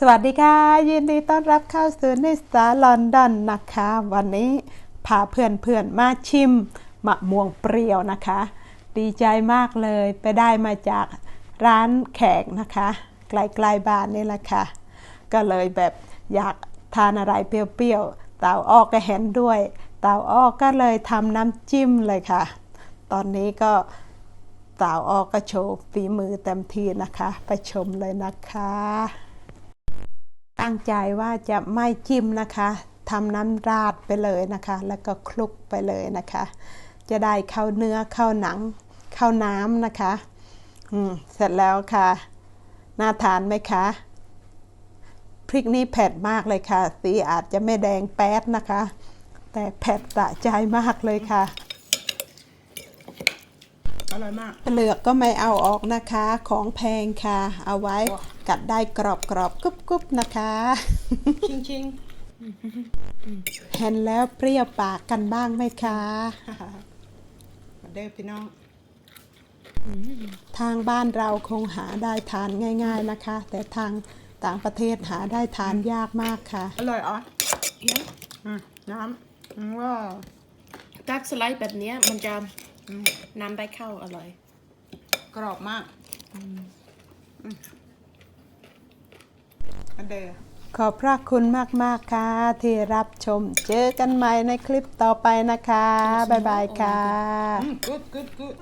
สวัสดีค่ะ ยินดีต้อนรับเข้าสู่นิสตาลอนดอนนะคะ วันนี้พาเพื่อนๆมาชิมมะม่วงเปรี้ยวนะคะ ดีใจมากเลยไปได้มาจากร้านแขกนะคะไกลๆบ้านนี่แหละค่ะ ก็เลยแบบอยากทานอะไรเปรี้ยวๆเต่าอ้อก็เห็นด้วย เต่าอ้อก็เลยทำน้ำจิ้มเลยค่ะ ตอนนี้ก็สาวออกก็โชว์ฝีมือเต็มที่นะคะ ไปชมเลยนะคะ ตั้งใจว่าจะไม่จิ้มนะคะทำน้ำราดไปเลยนะคะ แล้วก็คลุกไปเลยนะคะ จะได้เข้าเนื้อเข้าหนังเข้าน้ำนะคะอืมเสร็จแล้วค่ะ น่าทานไหมคะ พริกนี้เผ็ดมากเลยค่ะ สีอาจจะไม่แดงแป๊ดนะคะ แต่เผ็ดสะใจมากเลยค่ะ อร่อยมาก เปลือกก็ไม่เอาออกนะคะ ของแพงค่ะ เอาไว้กัดได้กรอบกรอบๆกรุบกรุบๆนะคะชิงชิงเห็นแล้วเปรี้ยวปากกันบ้างไหมคะมาเด้อพี่น้อง ทางบ้านเราคงหาได้ทานง่าย ๆนะคะ แต่ทางต่างประเทศหาได้ทานยากมากค่ะ อร่อยอ๋อเนี่ยอืมน้ำอืมว้าวดักสไลด์แบบเนี้ยมันจะ น้ำได้เข้าอร่อย กรอบมากอืมมาเด้อขอบพระคุณมาก ๆ ค่ะ ที่รับชมเจอกันใหม่ในคลิปต่อไปนะคะ บ๊ายบายค่ะอืม good good good